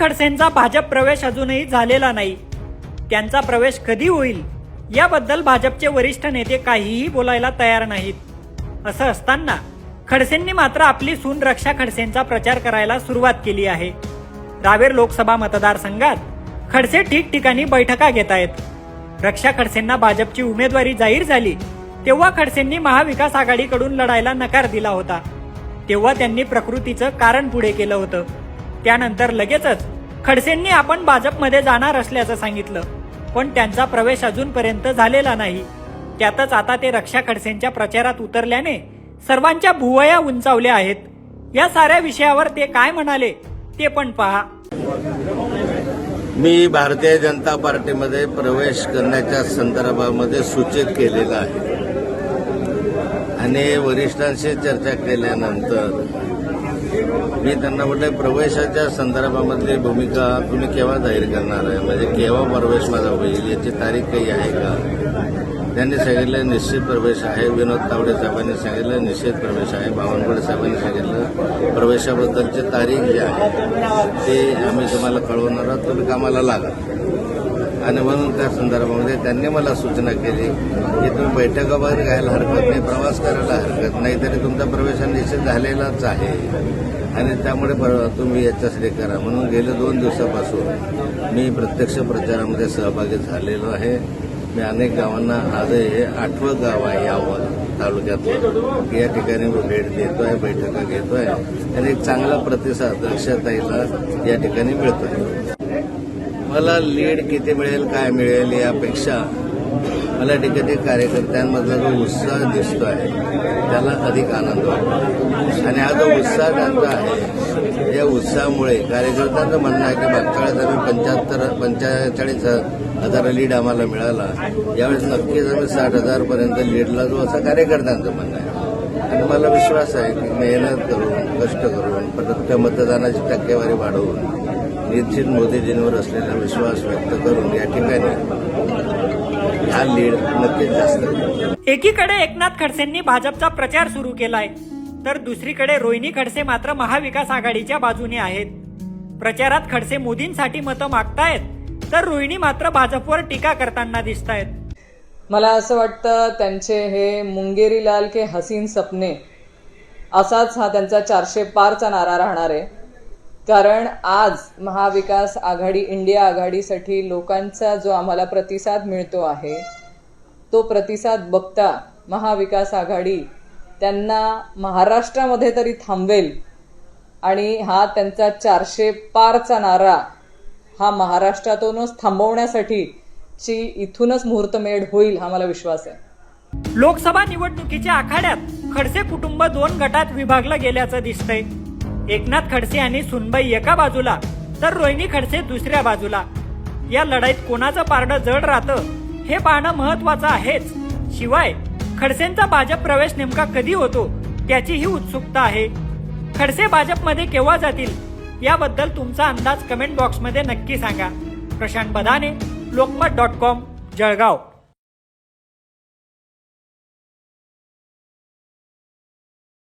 खडसेंचा भाजप प्रवेश अजूनही झालेला नाही. त्यांचा प्रवेश कधी होईल? याबद्दल भाजपचे वरिष्ठ नेते काहीही बोलायला तयार नाहीत. असं असताना खडसेंनी मात्र आपली सून रक्षा खडसेंचा प्रचार करायला सुरुवात केली आहे. रावेर लोकसभा मतदारसंघात खडसे ठिकठिकाणी बैठका घेत आहेत. रक्षा खडसेंना भाजपची उमेदवारी जाहीर झाली तेव्हा खडसेंनी महाविकास आघाडीकडून लढायला नकार दिला होता. तेव्हा त्यांनी प्रकृतीचं कारण पुढे केलं होतं. त्यानंतर लगेचच खडसेंनी आपण भाजपमध्ये जाणार असल्याचं सांगितलं. पण त्यांचा प्रवेश अजूनपर्यंत झालेला नाही. त्यातच आता ते रक्षा खडसेंच्या प्रचारात उतरल्याने सर्वांच्या भुवया उंचावल्या आहेत. या साऱ्या विषयावर ते काय म्हणाले ते पण पहा. मी भारतीय जनता पार्टीमध्ये प्रवेश करण्याच्या संदर्भामध्ये सूचित केलेलं आहे. आणि वरिष्ठांशी चर्चा केल्यानंतर मी त्यांना म्हटलं प्रवेशाच्या संदर्भामधली भूमिका तुम्ही केव्हा जाहीर करणार आहे? म्हणजे केव्हा प्रवेश माझा होईल? याची तारीख काही आहे का? त्यांनी सांगितलं निश्चित प्रवेश आहे. विनोद तावडे साहेबांनी सांगितलं निश्चित प्रवेश आहे. बावनकुळे साहेबांनी सांगितलं प्रवेशाबद्दलची तारीख जी आहे ते आम्ही तुम्हाला कळवणार आहोत. तुम्ही कामाला लागा आणि म्हणून त्या संदर्भामध्ये त्यांनी मला सूचना केली की तुम्ही बैठका वगैरे घ्यायला हरकत नाही प्रवास करायला हरकत नाही तरी तुमचा प्रवेश निश्चित झालेलाच आहे. आणि त्यामुळे पर- तुम्ही याच्यासाठी करा. म्हणून गेले दोन दिवसापासून मी प्रत्यक्ष प्रचारामध्ये सहभागी झालेलो आहे. मी अनेक गावांना आज हे आठवं गाव आहे यावं तालुक्यातलं की या ठिकाणी मी भेट देतोय बैठका घेतोय आणि एक चांगला प्रतिसाद दक्षताईला या ठिकाणी मिळतोय. मला लीड किती मिळेल काय मिळेल यापेक्षा मला ठिकाणी कार्यकर्त्यांमधला जो उत्साह दिसतो आहे त्याला अधिक आनंद वाटतो. आणि हा जो उत्साह त्यांचा आहे या उत्साहामुळे कार्यकर्त्यांचं म्हणणं आहे की मागच्या आम्ही पंच्याहत्तर पंचेचाळीस हजार लीड आम्हाला मिळाला. यावेळेस नक्कीच आम्ही साठ हजारपर्यंत लीडला जो असं कार्यकर्त्यांचं म्हणणं आहे. आणि मला विश्वास आहे की मेहनत करून कष्ट करून परत त्या मतदानाची टक्केवारी वाढवून निश्चित मोदीजींवर असलेला विश्वास व्यक्त करून या ठिकाणी हा लीड नक्कीच जास्त आहे. एकीकडे एकनाथ खडसेंनी भाजपचा प्रचार सुरू केलाय तर दुसरीकडे रोहिणी खडसे मात्र महाविकास आघाडीच्या बाजूने आहेत. प्रचारात खडसे मोदींसाठी मतं मागतायत तर रोहिणी मात्र भाजपवर टीका करताना दिसत आहेत मला असं वाटतं त्यांचे हे मुंगेरी लाल के हसीन सपने असाच हा त्यांचा चारशे पारचा नारा राहणार आहे. कारण आज महाविकास आघाडी इंडिया आघाडीसाठी लोकांचा जो आम्हाला प्रतिसाद मिळतो आहे तो प्रतिसाद बघता महाविकास आघाडी त्यांना महाराष्ट्रामध्ये तरी थांबवेल आणि हा त्यांचा चारशे पारचा नारा हा महाराष्ट्रातूनच थांबवण्यासाठी ची इथूनच मुहूर्तमेढ होईल हा मला विश्वास आहे. लोकसभा निवडणुकीच्या आखाड्यात खडसे कुटुंब दोन गटात विभागलं गेल्याचं दिसतंय. एकनाथ खडसे आणि सुनबाई एका बाजूला तर रोहिणी खडसे दुसऱ्या बाजूला. या लढाईत कोणाचं पारडं जड राहतं हे पाहणं महत्वाचं आहेच. शिवाय खडसेंचा भाजप प्रवेश नेमका कधी होतो त्याचीही उत्सुकता आहे. खडसे भाजपमध्ये केव्हा जातील याबद्दल तुमचा अंदाज कमेंट बॉक्समध्ये नक्की सांगा. Prashant Badane Lokmat dot com Jalgaon.